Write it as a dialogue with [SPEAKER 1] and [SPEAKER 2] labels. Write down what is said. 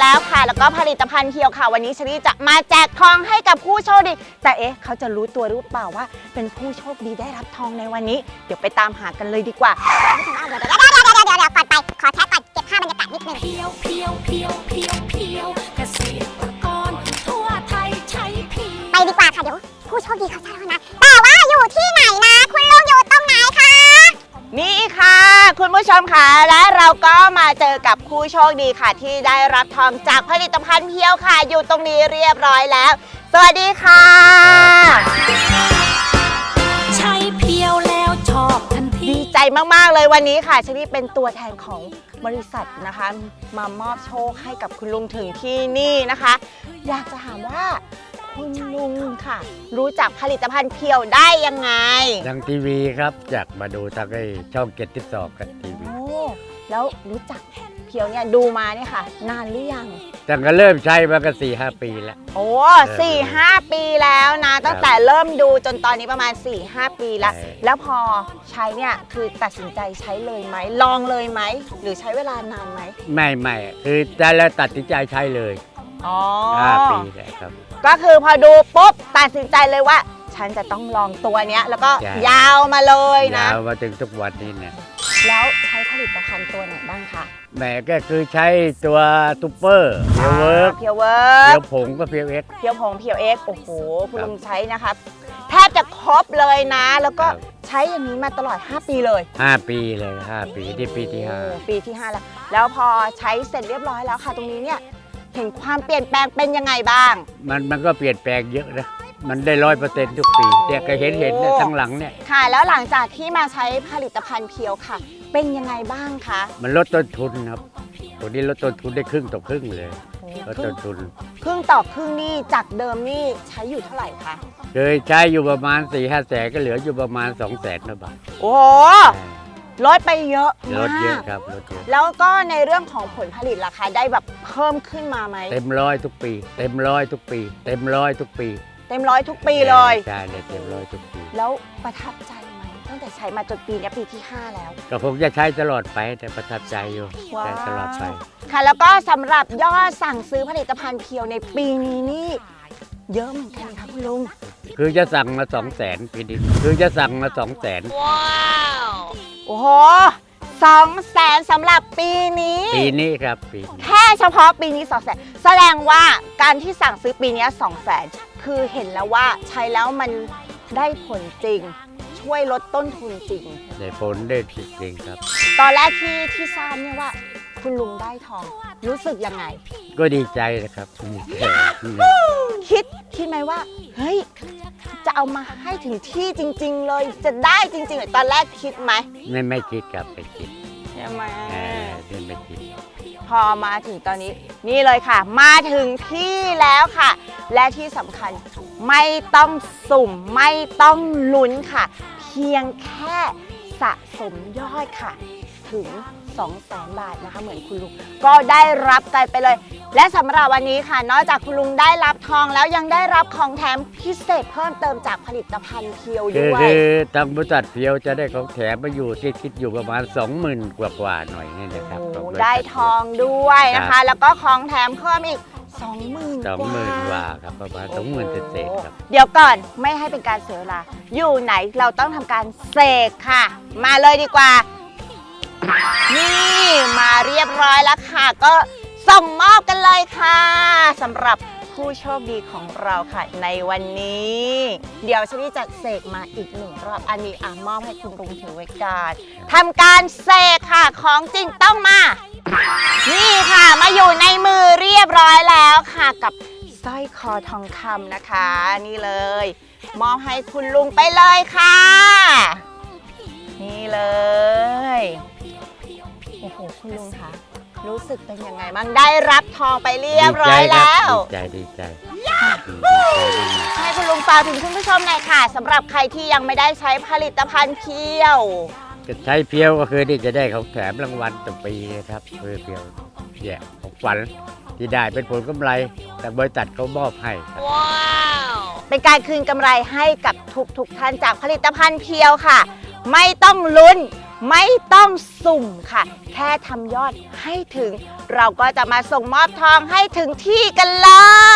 [SPEAKER 1] แล้วค่ะ แล้วก็ผลิตภัณฑ์เพียวค่ะ วันนี้ชลีจะมาแจกทองให้กับผู้โชคดี แต่เอ๊ะเขาจะรู้ตัวหรือเปล่าว่า เป็นผู้โชคดีได้รับทองในวันนี้ เดี๋ยวไปตามหากันเลยดีกว่า ผู้ชมค่ะและเราก็มาเจอกับผู้โชคดีค่ะ ที่ได้รับทองจากผลิตภัณฑ์เพียวค่ะ อยู่ตรงนี้เรียบร้อยแล้ว สวัสดีค่ะ
[SPEAKER 2] ใช้เพียวแล้วชอบทันที
[SPEAKER 1] ดีใจมากๆเลยวันนี้ค่ะชลีเป็นตัวแทนของบริษัทนะคะ มามอบโชคให้กับคุณลุงถึงที่นี่นะคะ อยากจะถามว่า คุณลุงค่ะ รู้จักผลิตภัณฑ์เพียวได้ยังไง
[SPEAKER 3] ทางทีวีครับจากมาดูทางไอ้ช่องเจ็ดทิศสองกับทีวี
[SPEAKER 1] โอ้แล้วรู้จักเพียวเนี่ยดูมาเนี่ยค่ะ นานหรือยัง
[SPEAKER 3] ตั้งแต่เริ่มใช้มาก็สี่ห้าปีแล้ว
[SPEAKER 1] โอ้สี่ห้าปีแล้วนะ ตั้งแต่เริ่มดูจนตอนนี้ประมาณ4 5ปีแล้ว
[SPEAKER 3] ใช่
[SPEAKER 1] แล้วพอใช้เนี่ยคือตัดสินใจใช้เลยไหมลองเลยไหมหรือใช้เวลานานไหม
[SPEAKER 3] ไม่ไม่คือได้แล้วตัดสินใจใช้เลย
[SPEAKER 1] อ๋อ
[SPEAKER 3] ห้าปีแล้วครับ
[SPEAKER 1] ก็คือพอดูปุ๊บตัดสินใจเลยว่า ฉันจะต้องลองตัวเนี้ย แล้วก็
[SPEAKER 3] ใช่
[SPEAKER 1] ยาวมาเลยนะ
[SPEAKER 3] ยาวมาถึงทุกวันนี้เนี่ย
[SPEAKER 1] แล้วใช้ผลิตภัณฑ์ตัวไหนบ้างคะ
[SPEAKER 3] แหม่ก็คือใช้ตัวทูเปอร์เพียวเวิร์ก
[SPEAKER 1] เพียวเวิ
[SPEAKER 3] เพี
[SPEAKER 1] ร์
[SPEAKER 3] ย
[SPEAKER 1] ก
[SPEAKER 3] วผงก็เพียวเอ็ก
[SPEAKER 1] เพียวผงเพียวเอ็กโอ้โหคุณ
[SPEAKER 3] ครับ
[SPEAKER 1] ลุงใช้นะคะแทบจะครบเลยนะ แล้วก็
[SPEAKER 3] ครับ
[SPEAKER 1] ใช้อย่างนี้มาตลอด 5 ปีเลย
[SPEAKER 3] ห้าปีเลยห้าปีที่ปีที่ห้า
[SPEAKER 1] โอ้ปีที่ 5 แล้ว แล้วพอใช้เสร็จเรียบร้อยแล้วค่ะ ตรงนี้เนี่ย เห็นความเปลี่ยนแปลงเป็นยังไงบ้าง
[SPEAKER 3] มันมันก็เปลี่ยนแปลงเยอะนะ มันได้ร้อยเปอร์เซ็นต์ทุกปีเนี่ยก็เห็นเห็นเนี่ยทั้งหลังเนี่ย
[SPEAKER 1] ค่ะ แล้วหลังจากที่มาใช้ผลิตภัณฑ์เพียวค่ะ เป็นยังไงบ้างคะ
[SPEAKER 3] มันลดต้นทุนครับ ตัวนี้ลดต้นทุนได้ครึ่งต่อครึ่งเลยลด
[SPEAKER 1] ครึ่
[SPEAKER 3] ต้
[SPEAKER 1] ง
[SPEAKER 3] นทุน
[SPEAKER 1] ครึ่งต่อครึ่งนี่จากเดิมนี่ใช้อยู่เท่าไหร่คะ
[SPEAKER 3] เคยใช้อยู่ประมาณ4ี่ห้าแสนก็เหลืออยู่ประมาณ2องแสนนะบาท
[SPEAKER 1] โอ้โห ลดไปเยอะ
[SPEAKER 3] ลดเยอะ
[SPEAKER 1] มาก
[SPEAKER 3] ครับลดเยอะ
[SPEAKER 1] แล้วก็ในเรื่องของผลผลิตราคาได้แบบเพิ่มขึ้นมาไหม
[SPEAKER 3] เต็มร้อยทุกปี เต็มร้อยทุกปี เต็มร้อยทุกปี
[SPEAKER 1] เต็มร้อยทุกปีเลย
[SPEAKER 3] ใช่เลยเต็มร้อยทุกปี
[SPEAKER 1] แล้วประทับใจไหมตั้งแต่ใช้มาจนปีเนี้ยปีที่ 5 แล้ว
[SPEAKER 3] ก็คงจะใช้ตลอดไปแต่ประทับใจอยู่
[SPEAKER 1] ว้าว
[SPEAKER 3] ใช้ตลอดไป
[SPEAKER 1] ค่ะ แล้วก็สำหรับยอดสั่งซื้อผลิตภัณฑ์เพียวในปีนี้นี่เยอะเหมือนกันค่ะคุณลุง
[SPEAKER 3] คือจะสั่งมา2องแสนปีนี้คือจะสั่งมา2องแสน
[SPEAKER 1] โอ้โหสองแสนสำหรับปีนี้
[SPEAKER 3] ปีนี้ครับปีนี้
[SPEAKER 1] แค่เฉพาะปีนี้2 0 0แสนแสดงว่าการที่สั่งซื้อปีนี้2 0 0แสนคือเห็นแล้วว่าใช้แล้วมันได้ผลจริง ช่วยลดต้นทุนจริง
[SPEAKER 3] ได้ผลได้จริงๆครับ
[SPEAKER 1] ตอนแรกที่ที่ทราบเนี่ยว่า คุณลุงได้ทอง รู้สึกยังไง
[SPEAKER 3] ก็ดีใจนะครับดีใจ
[SPEAKER 1] คิดคิดไหมว่า เฮ้ย จะเอามาให้ถึงที่จริง ๆ เลย จะได้จริงๆเลยตอนแรกคิดไหม
[SPEAKER 3] ไม่ไม่คิดครับไม่คิด
[SPEAKER 1] ใช่ไหม
[SPEAKER 3] เออไม่ไม่คิด
[SPEAKER 1] พอมาถึงตอนนี้ นี่เลยค่ะ มาถึงที่แล้วค่ะ และที่สำคัญไม่ต้องสุ่มไม่ต้องลุ้นค่ะ เพียงแค่สะสมยอดค่ะ ถึง 2 0 0แสนบาทนะคะ เหมือนคุณลุงก็ได้รับกันไปเลย และสำหรับวันนี้ค่ะ นอกจากคุณลุงได้รับทองแล้วยังได้รับของแถมพิเศษเพิ่มเติมจากผลิตภัณฑ์เพียว
[SPEAKER 3] คือ
[SPEAKER 1] ด้วย
[SPEAKER 3] คือทางบริษัทเพียวจะได้ของแถมมาอยู่ที่คิดอยู่ประมาณ 20,000 กว่ากว่าๆหน่อยนี่นะครับ
[SPEAKER 1] โอ้
[SPEAKER 3] ข
[SPEAKER 1] โห
[SPEAKER 3] บริษัท
[SPEAKER 1] ได้ทองด้วยนะ
[SPEAKER 3] ครั
[SPEAKER 1] คะ
[SPEAKER 3] บ
[SPEAKER 1] แล้วก็ของแถมเพิ่มอีก 20,000
[SPEAKER 3] สองหมื่นกว่าครับประมาณสองหมื่นเศษๆครับ
[SPEAKER 1] เดี๋ยวก่อนไม่ให้เป็นการเสียเวลา อยู่ไหนเราต้องทำการเสกค่ะ มาเลยดีกว่า นี่มาเรียบร้อยแล้วค่ะ ก็ส่งมอบกันเลยค่ะสำหรับผู้โชคดีของเราค่ะ ในวันนี้ เดี๋ยวชลี่จะเสกมาอีกหนึ่งรอบอันนี้อะมอบให้คุณลุงถือไว้การทำการเสกค่ะของจริงต้องมา นี่ค่ะมาอยู่ในมือเรียบร้อยแล้วค่ะกับสร้อยคอทองคำนะคะ นี่เลย มอบให้คุณลุงไปเลยค่ะ นี่เลย โอ้โหคุณลุงคะรู้สึกเป็นยังไงบ้างได้รับทองไปเรียบร้อยแล้ว
[SPEAKER 3] ดีใจดีใจดีใจดีใจ
[SPEAKER 1] ให้คุณลุงฝากถึงคุณผู้ชมหน่อยค่ะสำหรับใครที่ยังไม่ได้ใช้ผลิตภัณฑ์เพียว
[SPEAKER 3] จะใช้เพียวก็คือที่จะได้ของแถมรางวัลต่อปีนะครับเพื่อเพียวเนี่ยของฝันที่ได้เป็นผลกำไร แต่บริษัทเขามอบให้ครับ
[SPEAKER 1] เป็นการคืนกำไรให้กับทุกๆท่านจากผลิตภัณฑ์เพียวค่ะ ไม่ต้องลุ้น ไม่ต้องสุ่มค่ะ แค่ทำยอดให้ถึง เราก็จะมาส่งมอบทองให้ถึงที่กันเลย